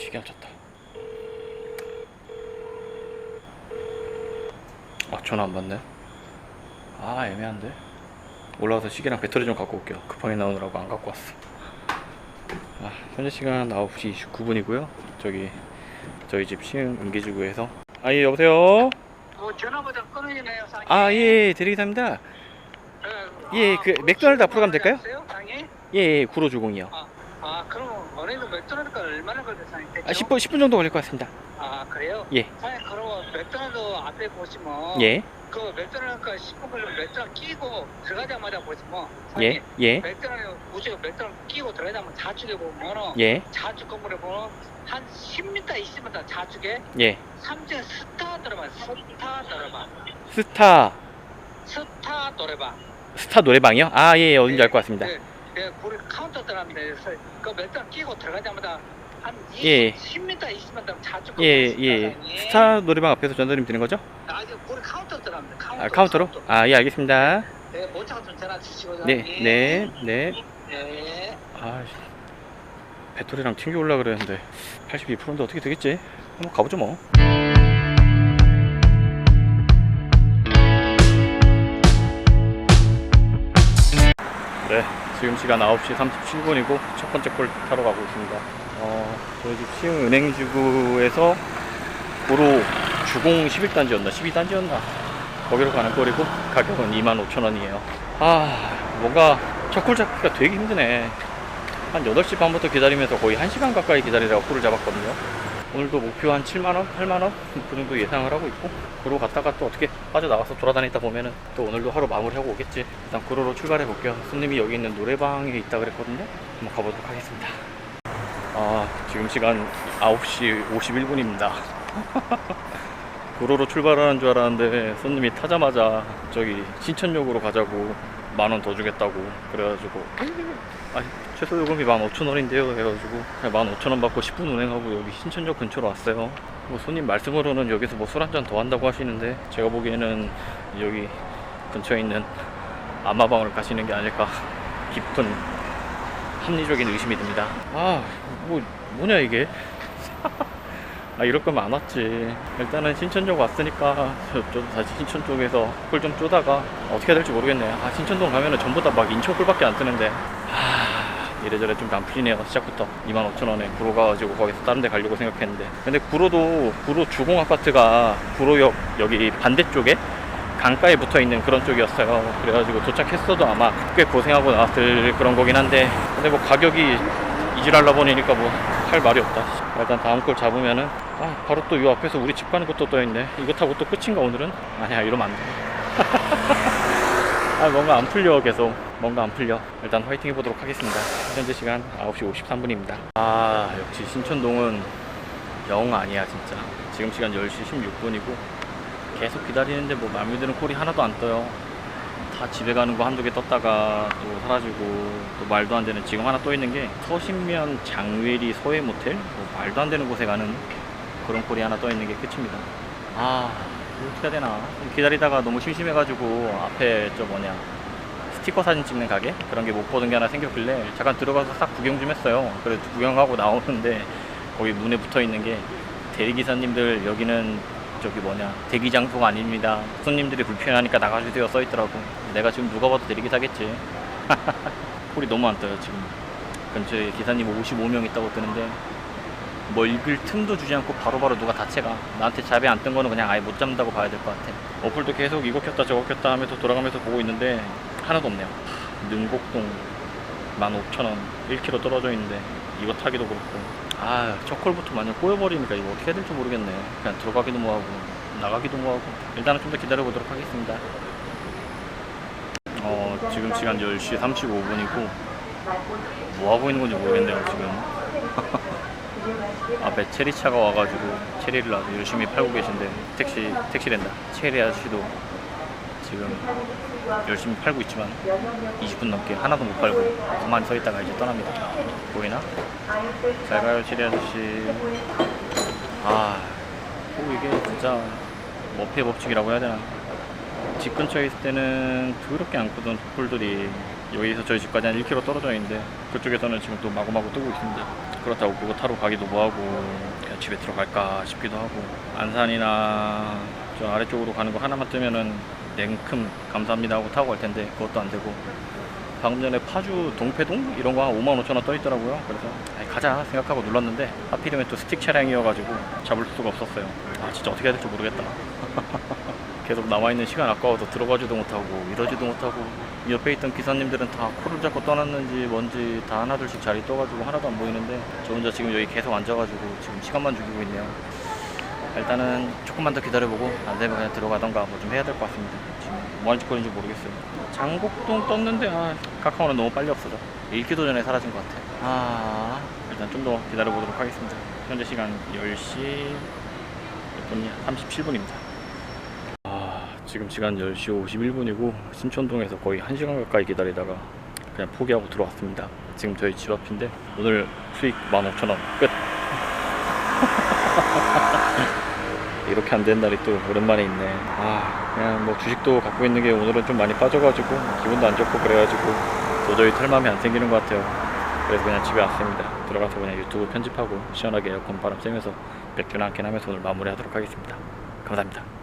시계가 쳤다. 아 전화 안 받네. 아 애매한데. 올라가서 시계랑 배터리 좀 갖고 올게요. 급하게 나오느라고 안 갖고 왔어. 아, 현재 시간 9시 29분이고요. 저기 저희 집 시흥 은기지구에서 아예 여보세요. 어, 전화보다 끊어지네요, 상이. 아예 대리기사입니다. 예, 그 맥도날드 앞으로 가면 될까요? 예, 예 구로주공이요. 아, 아, 그럼 걸려, 상이? 대충? 아 10분 10분 정도 걸릴 것 같습니다. 아, 그래요? 예. 상이 그럼 맥도날드 앞에 보시면 예. 그 맥도날드가 10분 걸리면 맥도날드 끼고 들어가자마자 보시면 예. 예. 맥도날드 우측에 맥도날드 끼고 들어가자마자 좌측에 보면은 예. 좌측 건물에 보면 한 10m 있으면 좌측에 예. 3층 스타 들어봐 스타 들어봐 스타 스타 노래방 스타 노래방이요? 아 예, 예 어딘지 알 것 같습니다. 네, 네, 우리 카운터 들어갑니다. 그래서 그 맥주 끼고 들어가자마자 한 20, 예. 10m, 20m 되면 자주 예, 예. 스타 노래방 앞에서 전화드리면 되는 거죠? 아직 우리 카운터 들어갑니다. 카운터, 아, 카운터로? 아, 예, 알겠습니다. 네, 모창 좀 전화 주시고. 네, 네, 네. 네. 아, 씨. 배터리랑 튕겨 올라 그랬는데 82%인데 어떻게 되겠지? 한번 가보죠 뭐. 네, 지금 시간 9시 37분이고 첫 번째 콜 타러 가고 있습니다. 어, 저희 집 시흥 은행지구에서 도로 주공 11단지였나 12단지였나 거기로 가는 꼴이고 가격은 25,000원이에요. 아, 뭔가 첫콜 잡기가 되게 힘드네. 한 8시 반부터 기다리면서 거의 1시간 가까이 기다리다가 콜을 잡았거든요. 오늘도 목표 한 7만원, 8만원 그 정도 예상을 하고 있고 그러고 갔다가 또 어떻게 빠져나가서 돌아다니다 보면은 또 오늘도 하루 마무리하고 오겠지 일단 구로로 출발해 볼게요 손님이 여기 있는 노래방에 있다 그랬거든요 한번 가보도록 하겠습니다 아 지금 시간 9시 51분입니다. 구로로 출발하는 줄 알았는데 손님이 타자마자 저기 신천역으로 가자고 만 원 더 주겠다고 그래가지고 아 최소 요금이 15,000원인데요 해가지고 그냥 15,000원 받고 10분 운행하고 여기 신천역 근처로 왔어요. 뭐 손님 말씀으로는 여기서 뭐 술 한 잔 더 한다고 하시는데 제가 보기에는 여기 근처에 있는 안마방을 가시는 게 아닐까 깊은 합리적인 의심이 듭니다. 아 뭐 뭐냐 이게? 아 이럴 거면 안 왔지. 일단은 신천역 왔으니까 저도 다시 신천 쪽에서 꿀 좀 쪼다가 어떻게 해야 될지 모르겠네 아 신천동 가면은 전부 다 막 인천 꿀밖에 안 뜨는데. 하, 이래저래 좀안 풀리네요 시작부터. 25,000원에 구로 가가지고 거기서 다른 데 가려고 생각했는데. 근데 구로도 구로 주공 아파트가 구로역 여기 반대쪽에 강가에 붙어 있는 그런 쪽이었어요. 그래가지고 도착했어도 아마 꽤 고생하고 나왔을 그런 거긴 한데. 근데 뭐 가격이 이질하려 보니까 뭐 할 말이 없다. 일단 다음 걸 잡으면은 아 바로 또 이 앞에서 우리 집 가는 것도 떠있네. 이거 타고 또 끝인가 오늘은? 아니야 이러면 안 돼. 아 뭔가 안 풀려 계속. 뭔가 안 풀려. 일단 화이팅 해보도록 하겠습니다. 현재 시간 9시 53분입니다. 아 역시 신촌동은 영 아니야 진짜. 지금 시간 10시 16분이고 계속 기다리는데 뭐 마음에 드는 콜이 하나도 안 떠요 다 집에 가는 거 한두 개 떴다가 또 사라지고 또 말도 안 되는 지금 하나 떠 있는 게 서신면 장외리 서해 모텔? 뭐 말도 안 되는 곳에 가는 그런 콜이 하나 떠 있는 게 끝입니다. 아 어떻게 되나? 좀 기다리다가 너무 심심해가지고 앞에 저 뭐냐 스티커 사진 찍는 가게? 그런 게 못 보던 게 하나 생겼길래 잠깐 들어가서 싹 구경 좀 했어요. 그래서 구경하고 나오는데 거기 문에 붙어 있는 게 대리기사님들 여기는 저기 뭐냐 대기 장소가 아닙니다. 손님들이 불편하니까 나가주세요 써 있더라고. 내가 지금 누가 봐도 대리기 사겠지. 콜이 너무 안 떠요 지금. 근처에 기사님 55명 있다고 뜨는데 뭐 읽을 틈도 주지 않고 바로바로 누가 다채가. 나한테 잡이 안 뜬 거는 그냥 아예 못 잡는다고 봐야 될 것 같아. 어플도 계속 이거 켰다 저거 켰다 하면서 돌아가면서 보고 있는데 하나도 없네요. 능곡동 15,000원 1km 떨어져 있는데 이거 타기도 그렇고 아, 첫 콜부터 완전 꼬여버리니까 이거 어떻게 해야 될지 모르겠네. 그냥 들어가기도 뭐하고, 나가기도 뭐하고. 일단은 좀 더 기다려보도록 하겠습니다. 어, 지금 시간 10시 35분이고, 뭐하고 있는 건지 모르겠네요, 지금. 앞에 체리차가 와가지고, 체리를 아주 열심히 팔고 계신데, 택시, 택시랜다. 체리 아저씨도 지금 열심히 팔고 있지만, 20분 넘게 하나도 못 팔고, 가만히 서 있다가 이제 떠납니다. 보이나? 잘 가요, 치리 아저씨. 아, 또 이게 진짜 머피의 법칙이라고 해야 되나. 집 근처에 있을 때는 더럽게 안 크던 풀들이 여기서 저희 집까지 한 1km 떨어져 있는데 그쪽에서는 지금 또 마구마구 뜨고 있습니다. 그렇다고 그거 타러 가기도 뭐하고 그냥 집에 들어갈까 싶기도 하고 안산이나 저 아래쪽으로 가는 거 하나만 뜨면은 냉큼 감사합니다 하고 타고 갈 텐데 그것도 안 되고 방금 전에 파주 동패동 이런 거 한 5만 5천 원 떠 있더라고요. 그래서 가자 생각하고 눌렀는데 하필이면 또 스틱 차량이어가지고 잡을 수가 없었어요. 아 진짜 어떻게 해야 될지 모르겠다. 계속 남아있는 시간 아까워서 들어가지도 못하고 이러지도 못하고 옆에 있던 기사님들은 다 코를 잡고 떠났는지 뭔지 다 하나둘씩 자리 떠가지고 하나도 안 보이는데 저 혼자 지금 여기 계속 앉아가지고 지금 시간만 죽이고 있네요. 일단은 조금만 더 기다려보고 안 되면 그냥 들어가던가 뭐 좀 해야 될 것 같습니다. 지금 뭐 하는 짓거리인지 모르겠어요. 장곡동 떴는데 아, 카카오는 너무 빨리 없어져. 읽기도 전에 사라진 것 같아. 아 일단 좀 더 기다려보도록 하겠습니다. 현재 시간 10시 몇 분이야? 37분입니다. 아 지금 시간 10시 51분이고 신촌동에서 거의 1시간 가까이 기다리다가 그냥 포기하고 들어왔습니다. 지금 저희 집 앞인데 오늘 수익 15,000원 끝. 이렇게 안 되는 날이 또 오랜만에 있네. 아, 그냥 뭐 주식도 갖고 있는 게 오늘은 좀 많이 빠져가지고 기분도 안 좋고 그래가지고 도저히 털 마음이 안 생기는 것 같아요. 그래서 그냥 집에 왔습니다. 들어가서 그냥 유튜브 편집하고 시원하게 에어컨 바람 쐬면서 맥주나 한캔 하면서 오늘 마무리하도록 하겠습니다. 감사합니다.